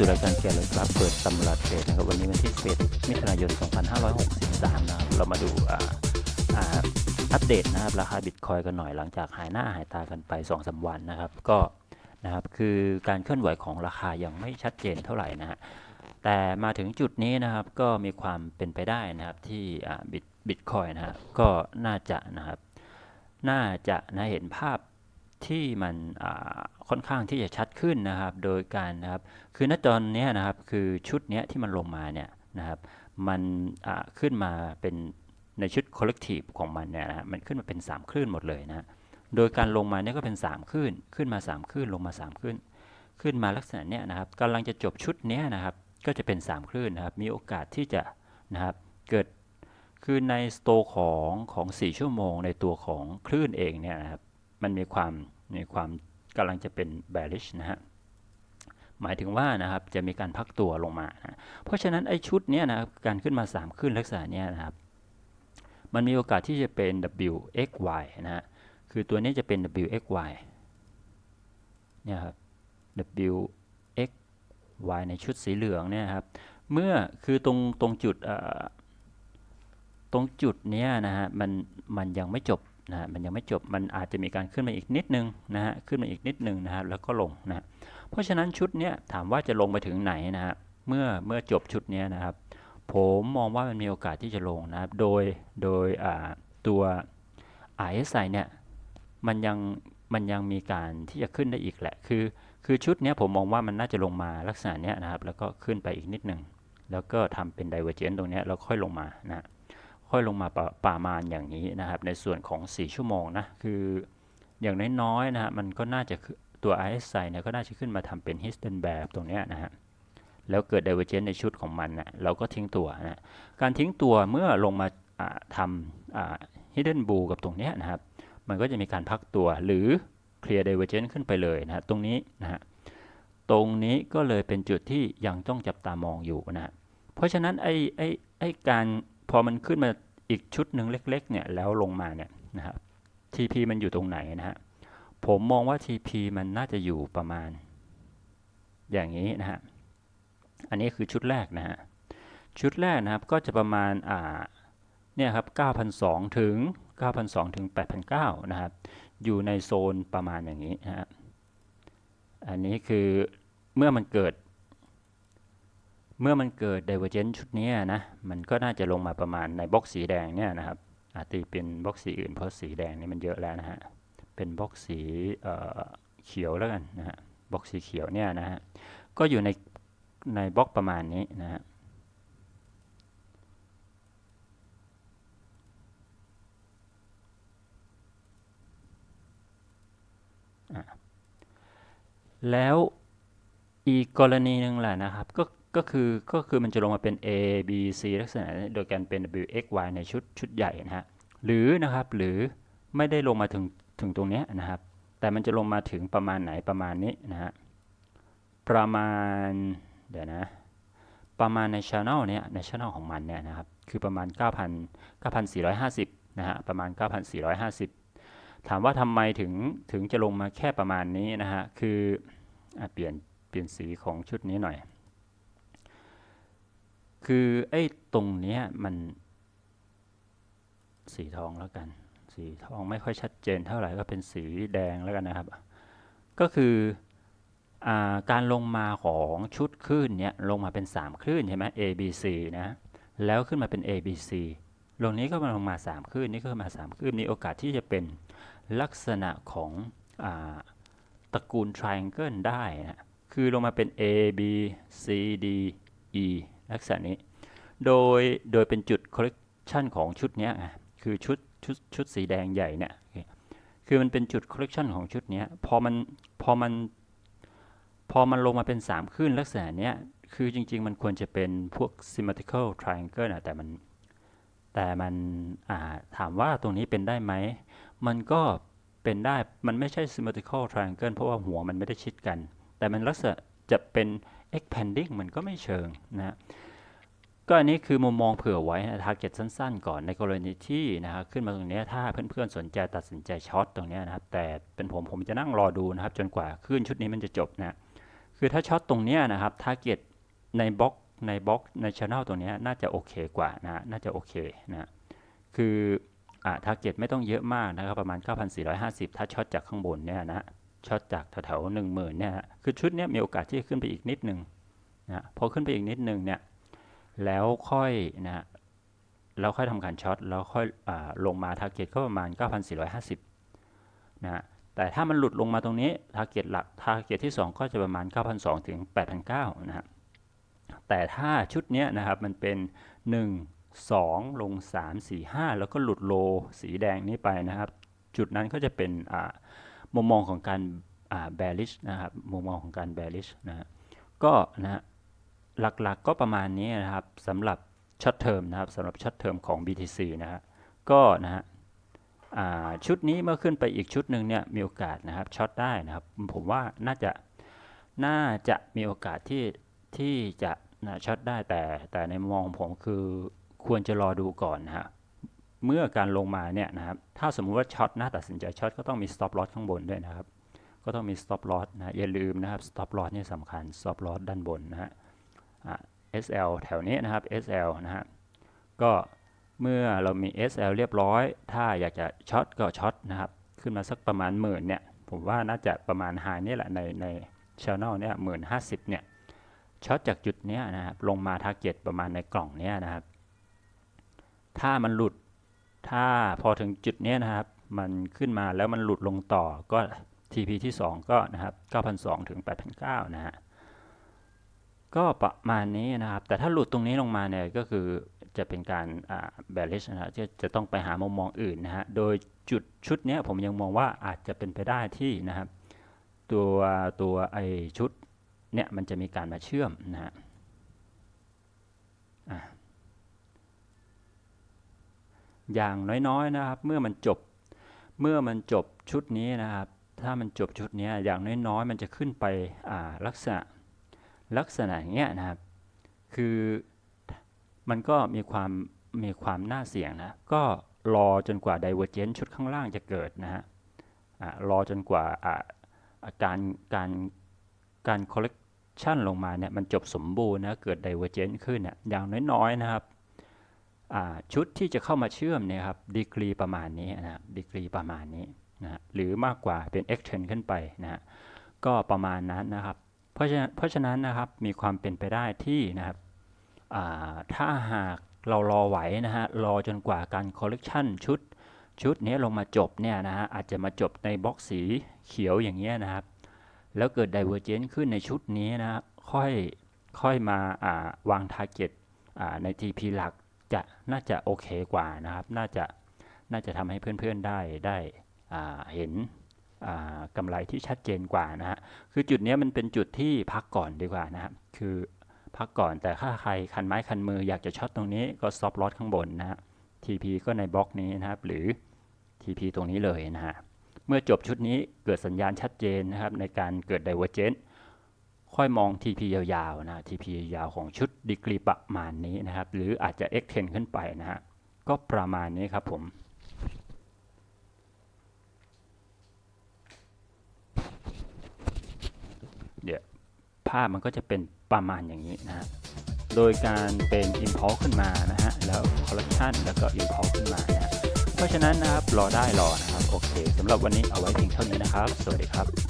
สู่รายการเกียร์เลยครับเปิดตำราเทรดนะครับวันนี้วันที่11มิถุนายน 2563 นะครับเรามาดูอ่าอ่าอัปเดตนะครับราคาบิตคอยกันหน่อยหลังจากหายหน้าหายตากันไป2อสาวันนะครับ ก็นะครับคือการเคลื่อนไหวของราคายังไม่ชัดเจนเท่าไหร่นะฮะแต่มาถึงจุดนี้นะครับก็มีความเป็นไปได้นะครับที่บิตบิตคอยนะฮะก็น่าจะนะครับน่าจะนะเห็นภาพ ที่มันค่อนข้างที่จะชัดขึ้นนะครับ โดยการนะครับ คือณตอนเนี้ยนะครับ คือชุดเนี้ยที่มันลงมาเนี่ยนะครับ มันขึ้นมาเป็นในชุด collective ของมันเนี่ยนะฮะมันขึ้นมาเป็น 3 คลื่นหมดเลยนะฮะโดยการลงมาเนี่ยก็เป็น 3 คลื่น ขึ้นมา 3 คลื่น ลงมา 3 คลื่น ขึ้นมาลักษณะเนี้ยนะครับกำลังจะจบชุดเนี้ยนะครับ ก็จะเป็น 3 คลื่นนะครับ มีโอกาสที่จะนะครับ เกิด คือในสโตของของ 4 ชั่วโมง ในตัวของคลื่นเองเนี่ยนะครับ มันมีความมีความกำลังจะเป็น bearish นะฮะหมายถึงว่านะครับจะมีการพักตัวลงมานะเพราะฉะนั้นไอ้ชุดเนี้ยนะครับการขึ้นมา 3 ขึ้นลักษณะเนี้ยนะครับมันมีโอกาสที่จะเป็น WXY นะฮะคือตัวนี้จะเป็น WXY เนี่ยครับ WXY ในชุดสีเหลืองเนี่ยครับเมื่อคือตรงตรงจุดตรงจุดเนี้ยนะฮะมันมันยังไม่จบ นะมันยังไม่จบมันอาจจะมีการขึ้นมาอีกนิดนึงนะฮะขึ้นมาอีกนิดนึงนะฮะแล้วก็ลงนะเพราะฉะนั้นชุดเนี้ยถามว่าจะลงไปถึงไหนนะฮะเมื่อเมื่อจบชุดเนี้ยนะครับ ผมมองว่ามันมีโอกาสที่จะลงนะครับโดยโดยตัว RSI เนี่ยมันยังมันยังมีการที่จะขึ้นได้อีกแหละ คือ คือชุดเนี้ยผมมองว่ามันน่าจะลงมาลักษณะเนี้ยนะครับ แล้วก็ขึ้นไปอีกนิดหนึ่ง แล้วก็ทำเป็น divergence ตรงเนี้ยแล้วค่อยลงมานะ ค่อยลงมาประประมาณอย่างนี้นะครับ ในส่วนของ 4 ชั่วโมงนะ คืออย่างน้อยๆนะฮะมันก็น่าจะตัว RSI เนี่ยก็น่าจะขึ้นมาทำเป็น Hidden Bear ตรงเนี้ยนะฮะแล้วเกิด divergence ในชุดของมันนะเราก็ทิ้งตัวนะการทิ้งตัวเมื่อลงมาทำ Hidden Bull กับตรงเนี้ยนะครับ มันก็จะมีการพักตัวหรือ Clear Divergence ขึ้นไปเลยนะตรงนี้นะฮะตรงนี้ก็เลยเป็นจุดที่ยังต้องจับตามองอยู่นะฮะเพราะฉะนั้นไอ้ไอ้ไอ้การ พอมันขึ้นมาอีกชุดหนึ่งเล็กๆเนี่ยแล้วลงมาเนี่ยนะครับ TP มันอยู่ตรงไหนนะฮะผมมองว่า TP มันน่าจะอยู่ประมาณ อย่างนี้นะฮะอันนี้คือชุดแรกนะฮะชุดแรกนะครับก็จะประมาณอ่าเนี่ยครับ9,200ถึง9,200ถึง8,900นะครับอยู่ในโซนประมาณอย่างนี้นะฮะอันนี้คือเมื่อมันเกิด เมื่อมันเกิด divergence ชุดนี้นะ มันก็น่าจะลงมาประมาณในบล็อกสีแดงเนี่ยนะครับอาจตีเป็นบล็อกสีอื่นเพราะสีแดงนี่มันเยอะแล้วนะฮะ เป็นบล็อกสีเขียวแล้วกันนะฮะ บล็อกสีเขียวเนี่ยนะฮะ ก็อยู่ในในบล็อกประมาณนี้นะฮะแล้วอีกกรณีหนึ่งแหละนะครับ ก็ ก็คือก็คือมันจะลงมาเป็น A B C ลักษณะนี้โดยการเป็น W X Y ในชุดชุดใหญ่นะฮะหรือนะครับหรือไม่ได้ลงมาถึงถึงตรงนี้นะครับ แต่มันจะลงมาถึงประมาณไหนประมาณนี้นะฮะประมาณเดี๋ยวนะประมาณใน channel เนี้ยใน channel ของมันเนี่ยนะครับคือประมาณ 9,000 9,450นะฮะประมาณ 9,450 ถามว่าทำไมถึงถึงจะลงมาแค่ประมาณนี้นะฮะคืออเปลี่ยนเปลี่ยนสีของชุดนี้หน่อย คือไอ้ตรงเนี้ยมัน สีทองแล้วกัน สีทองไม่ค่อยชัดเจนเท่าไหร่ก็เป็นสีแดงแล้วกันนะครับ ก็คืออการลงมาของชุดคลื่นเนี้ยลงมาเป็น 3 คลื่นใช่ไหม A B C นะ แล้วขึ้นมาเป็น A B C ลงนี้ก็มาลงมา 3 คลื่นนี่ก็มา 3 คลื่นมีโอกาสที่จะเป็นลักษณะของอตระกูล triangle ได้นะ คือลงมาเป็น A B C D E ลักษณะนี้ โดยโดยเป็นจุด collection ของชุดนี้คือชุดชุดชุดสีแดงใหญ่เนี่ยคือมันเป็นจุด collection ของชุดนี้พอมันพอมันพอมันลงมาเป็น 3 ขึ้นลักษณะเนี้ยคือจริง ๆ มันควรจะเป็นพวก symmetrical triangle นะแต่มันแต่มันถามว่าตรงนี้เป็นได้ไหม มันก็เป็นได้มันไม่ใช่ symmetrical triangle เพราะว่าหัวมันไม่ได้ชิดกัน แต่มันลักษณะจะเป็น expanding มันก็ไม่เชิงนะก็อันนี้คือมุมมองเผื่อไว้นะ target สั้นๆ ก่อนในกรณีที่นะครับขึ้นมาตรงเนี้ยถ้าเพื่อนๆสนใจตัดสินใจช็อตตรงเนี้ยนะครับ แต่เป็นผมผมจะนั่งรอดูนะครับ จนกว่าขึ้นชุดนี้มันจะจบนะคคือถ้าช็อตตรงเนี้ยนะครับทาร์เก็ตในบล็อกในบล็อกในช anel ตรงเนี้ยน่าจะโอเคกว่านะฮะน่าจะโอเคนะฮะคืออ่าทาร์เก็ตไม่ต้องเยอะมากนะครับ ประมาณ 9,450 ถ้าช็อตจากข้างบนเนี่ยนะ ช็อตจากแถวๆหนึ่งหมื่นเนี่ยฮะคือชุดเนี้ยมีโอกาสที่จะขึ้นไปอีกนิดหนึ่งนะพอขึ้นไปอีกนิดหนึ่งเนี่ยแล้วค่อยนะฮะแล้วค่อยทำการช็อตแล้วค่อยอลงมาทาร์เก็ตก็ประมาณ 9,450นะฮะแต่ถ้ามันหลุดลงมาตรงนี้ทาร์เก็ตหลักทาร์เก็ตที่ 2 ก็จะประมาณ 9,200ถึง8,900นะฮะแต่ถ้าชุดเนี้ยนะครับมันเป็น 1 2 ลง 3 4 5 แล้วก็หลุดโลสีแดงนี้ไปนะครับ จุดนั้นก็จะเป็นอ่า มุมมองของการอ่า bearish นะครับมุมมองของการ bearish นะฮะก็นะฮะหลักๆก็ประมาณนี้นะครับสำหรับช็อตเทอมนะครับสำหรับช็อตเทอมของ BTC นะฮะก็นะฮะชุดนี้เมื่อขึ้นไปอีกชุดหนึ่งเนี่ยมีโอกาสนะครับช็อตได้นะครับ ผมว่าน่าจะน่าจะมีโอกาสที่ที่จะนะช็อตได้แต่แต่ในมุมมองของผมคือควรจะรอดูก่อนนะฮะ เมื่อการลงมาเนี่ยนะครับ ถ้าสมมุติว่าช็อตน่าตัดสินใจช็อตก็ต้องมี stop loss ข้างบนด้วยนะครับ ก็ต้องมี stop loss นะอย่าลืมนะครับ stop loss นี่สำคัญ stop loss ด้านบนนะฮะ SL แถวนี้นะครับ SL นะฮะ ก็เมื่อเรามี SL เรียบร้อย ถ้าอยากจะช็อตก็ช็อตนะครับ ขึ้นมาสักประมาณหมื่นเนี่ย ผมว่าน่าจะประมาณไฮนี่แหละในใน channel เนี่ยหมื่นห้าสิบเนี่ย ช็อตจากจุดเนี้ยนะครับ ลงมาทาร์เก็ตประมาณในกล่องเนี้ยนะครับ ถ้ามันหลุด ถ้าพอถึงจุดนี้นะครับ มันขึ้นมาแล้วมันหลุดลงต่อก็ TP ที่ 2 ก็นะครับ9,200ถึง8,900นะฮะก็ประมาณนี้นะครับ แต่ถ้าหลุดตรงนี้ลงมาเนี่ยก็คือจะเป็นการอ่า bearish นะฮะจะจะต้องไปหามุมมองอื่นนะฮะ โดยจุดชุดนี้ผมยังมองว่าอาจจะเป็นไปได้ที่นะครับ ตัวตัวไอชุดเนี่ยมันจะมีการมาเชื่อมนะฮะ อย่างน้อยๆนะครับ เมื่อมันจบ เมื่อมันจบชุดนี้นะครับ ถ้ามันจบชุดนี้อย่างน้อยๆ มันจะขึ้นไปลักษณะลักษณะอย่างเงี้ยนะครับ คือมันก็มีความมีความน่าเสี่ยงนะ ก็รอจนกว่า divergence ชุดข้างล่างจะเกิดนะฮะรอจนกว่าอาการการการ correction ลงมาเนี่ยมันจบสมบูรณ์นะ เกิด divergence ขึ้นเนี่ยอย่างน้อยๆนะครับ ชุดที่จะเข้ามาเชื่อมเนี่ยครับดีกรีประมาณนี้นะครับดีกรีประมาณนี้นะหรือมากกว่าเป็น extend ขึ้นไปนะฮะก็ประมาณนั้นนะครับ เพราะฉะนั้นเพราะฉะนั้นนะครับมีความเป็นไปได้ที่นะครับถ้าหากเรารอไหวนะฮะรอจนกว่าการ collection ชุดชุดนี้ลงมาจบเนี่ยนะฮะอาจจะมาจบในบล็อกสีเขียวอย่างเงี้ยนะครับ แล้วเกิด divergence ขึ้นในชุดนี้นะฮะค่อยค่อยมาาวาง target อ่าใน TP หลัก จะน่าจะโอเคกว่านะครับ น่าจะน่าจะทำให้เพื่อนๆได้ได้เห็นกำไรที่ชัดเจนกว่านะฮะคือจุดนี้มันเป็นจุดที่พักก่อนดีกว่านะครับคือพักก่อนแต่ถ้าใครคันไม้คันมืออยากจะช็อตตรงนี้ก็ stop loss ข้างบนนะฮะ TP ก็ในบล็อกนี้นะครับ หรือ TP ตรงนี้เลยนะฮะ เมื่อจบชุดนี้เกิดสัญญาณชัดเจนนะครับ ในการเกิด divergence ค่อยมอง TP ยาวๆนะ TP ยาวของชุดดีกรีประมาณนี้นะครับ หรืออาจจะ extend ขึ้นไปนะฮะ ก็ประมาณนี้ครับผม เดี๋ยวภาพมันก็จะเป็นประมาณอย่างนี้นะฮะ โดยการเป็น impulse ขึ้นมานะฮะ แล้ว collection แล้วก็ impulse ขึ้นมานะฮะเพราะฉะนั้นนะครับ รอได้รอนะครับ โอเคสำหรับวันนี้เอาไว้เพียงเท่านี้นะครับ สวัสดีครับ